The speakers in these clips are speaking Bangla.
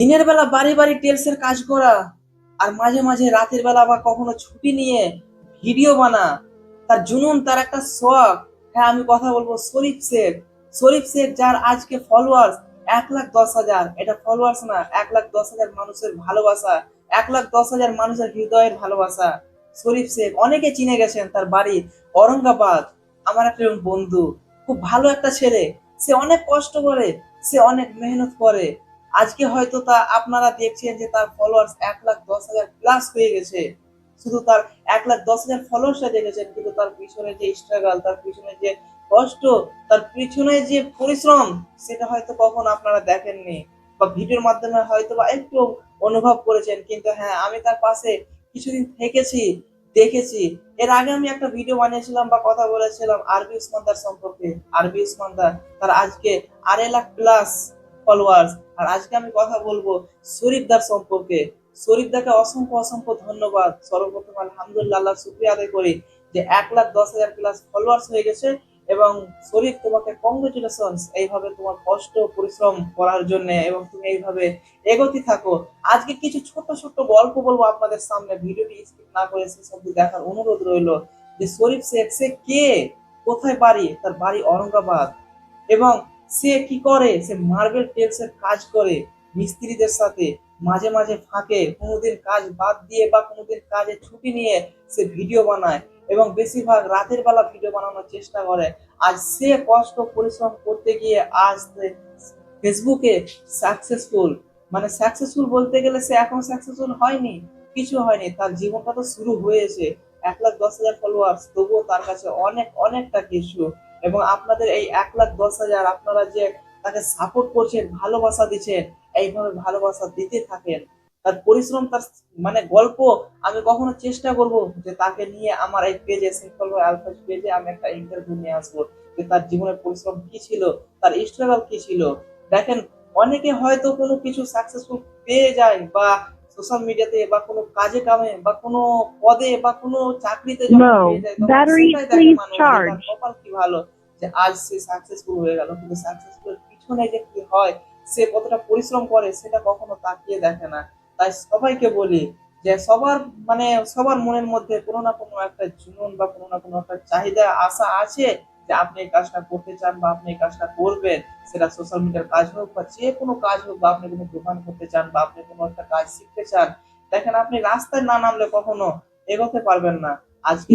দিনের বেলা বাড়ি বাড়ি টেলসের কাজ করা, আর মাঝে মাঝে রাতের বেলা বা কখনো ছুটি নিয়ে ভিডিও বানা। তার জুনুন, তার একটা শখ। হ্যাঁ আমি কথা বলব, শরীফ শেখ। শরীফ শেখ যার আজকে ফলোয়ার্স এক লাখ দশ হাজার। এটা ফলোয়ার্স না, এক লাখ দশ হাজার মানুষের ভালোবাসা, এক লাখ দশ হাজার মানুষের হৃদয়ের ভালোবাসা। শরীফ শেখ অনেকে চিনে গেছেন তার বাড়ি ঔরঙ্গাবাদ। আমার একটা বন্ধু, খুব ভালো একটা ছেলে। সে অনেক কষ্ট করে, সে অনেক মেহনত করে। আজকে হয়তো তা আপনারা দেখছেন যে তার ফলোয়ার্স এক লাখ দশ হাজার প্লাস হয়ে গেছে। শুধু তার এক লাখ দশ হাজার ফলোয়ার্সটা দেখেছেন, কিন্তু তার পিছনে যে স্ট্রাগল তার পিছনে যে কষ্ট, তার পিছনে যে পরিশ্রম, সেটা হয়তো কখনো আপনারা দেখেননি। বা ভিডিওর মাধ্যমে হয়তো বা একটু অনুভব করেছেন, কিন্তু হ্যাঁ আমি তার পাশে কিছুদিন থেকেছি, দেখেছি। এর আগে আমি একটা ভিডিও বানিয়েছিলাম বা কথা বলেছিলাম আরবি উসমানদার সম্পর্কে। আরবি উসমানদার তার আজকে আড়াই লাখ প্লাস ফলোয়ার্স আর আজকে আমি কথা বলব শরীফদার সম্পর্কে। শরীফদাকে অসংখ্য অসংখ্য ধন্যবাদ। সর্বপ্রথম আলহামদুলিল্লাহ আল্লাহ শুক্রিয়া আদায় করি যে এক লাখ দশ হাজার প্লাস ফলোয়ার্স হয়ে গেছে এবং শরীফ তোমাকে কংগ্রেচুলেশন এইভাবে তোমার কষ্ট, পরিশ্রম করার জন্য এবং তুমি এইভাবে এগোতে থাকো। আজকে কিছু ছোট ছোট গল্প বলব আপনাদের সামনে। ভিডিওটি স্কিপ না করে শেষ অব্দি দেখার অনুরোধ রইল যে শরীফ শেখ, সে কে? কোথায় বাড়ি? তার বাড়ি অরঙ্গাবাদ এবং সে কি করে? সে মার্বেল টেলসের কাজ করে মিস্ত্রিদের সাথে। মাঝে মাঝে ফাঁকে কোনোদিন কাজ বাদ দিয়ে বা কোনোদিন কাজে ছুটি নিয়ে সে ভিডিও বানায় এবং বেশিরভাগ রাতের বেলা ভিডিও বানানোর চেষ্টা করে। আজ সে কষ্ট পরিশ্রম করতে গিয়ে আজ ফেসবুকে সাকসেসফুল মানে সাকসেসফুল বলতে গেলে সে এখন সাকসেসফুল হয়নি, কিছু হয়নি। তার জীবনটা তো শুরু হয়েছে। এক লাখ দশ হাজার ফলোয়ার্স তবুও তার কাছে অনেক, অনেকটা কিছু। এবং আপনাদের এই এক লাখ দশ হাজার আপনারা যে তাকে সাপোর্ট করছেন, ভালোবাসা দিচ্ছেন, এইভাবে ভালোবাসা দিতে থাকেন, তার পরিশ্রম, তার মানে গল্প আমি কখনো চেষ্টা করব যে তাকে নিয়ে আমার এই পেজে সিম্পল আলফাজ পেজে আমি একটা ইন্টারভিউ নিয়ে আসব যে তার জীবনের পরিশ্রম কি ছিল, তার স্ট্রাগল কি ছিল। দেখেন, অনেকে হয়তো কোনো কিছু সাকসেসফুল পেয়ে যায় বা সোশ্যাল মিডিয়াতে বা কোনো কাজে কামে বা কোনো পদে বা কোনো চাকরিতে. কপাল কি ভালো যে আজ সে সাকসেসফুল হয়ে গেল কিন্তু সাকসেসফুল পিছনে যে কি হয় সে কতটা পরিশ্রম করে সেটা কখনো তাকিয়ে দেখে না তাই সবাইকে বলি যে সবার মানে সবার মনের মধ্যে কোনো না কোনো একটা জুনুন বা কোনো না কোনো একটা চাহিদা আশা আছে যে আপনি এই কাজটা করতে চান বা আপনি এই কাজটা করবেন সেটা সোশ্যাল মিডিয়ার কাজ হোক বা যে কোনো কাজ হোক বা আপনি কোনো দোকান করতে চান বা আপনি কোনো একটা কাজ শিখতে চান দেখেন আপনি রাস্তায় না নামলে কখনো এগোতে পারবেন না আজকে.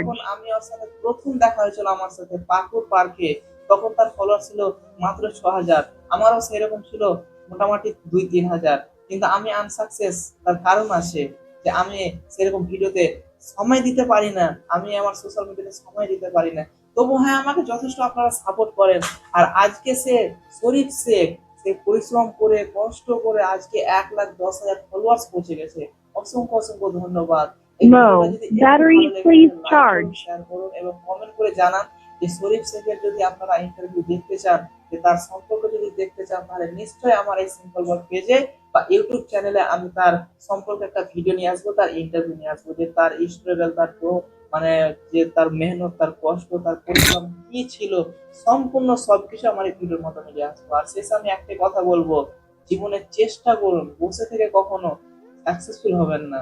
যখন আমি ওর সাথে প্রথম দেখা হয়েছিল আমার সাথে পাকুর পার্কে তখন তার ফলোয়ার ছিল মাত্র ছ হাজার আমারও সেরকম ছিল মোটামুটি দুই তিন হাজার কিন্তু আমি আনসাকসেস তার কারণ আছে যে আমি সেরকম ভিডিওতে সময় দিতে পারি না আমি আমার সোশ্যাল মিডিয়াতে সময় দিতে পারি না। তবু হ্যাঁ আমাকে যথেষ্ট আপনারা সাপোর্ট করেন। আর আজকে সে শরীফ শেখ সে পরিশ্রম করে কষ্ট করে আজকে এক লাখ দশ হাজার ফলোয়ার্স পৌঁছে গেছে। অসংখ্য অসংখ্য ধন্যবাদ। এবং কমেন্ট করে জানান যে শরীফ শেখের যদি আপনারা ইন্টারভিউ দেখতে চান যে তার সম্পর্ক যদি দেখতে চান তাহলে নিশ্চয়ই আমার এই সিম্পল ওয়ার্ক পেজে ইউটিউব চ্যানেলে আমি তার সম্পর্কে একটা ভিডিও নিয়ে আসব, তার ইন্টারভিউ নিয়ে আসব, যে তার স্ট্রাগল তার গ্রো মানে যে তার মেহনত, তার কষ্ট, তার পরিশ্রম কি ছিল, সম্পূর্ণ সবকিছু আমার এই ভিডিওর মতো নিয়ে আসব। আর শেষ আমি একটাই কথা বলব জীবনে চেষ্টা করুন, বসে থেকে কখনো সাকসেসফুল হবেন না।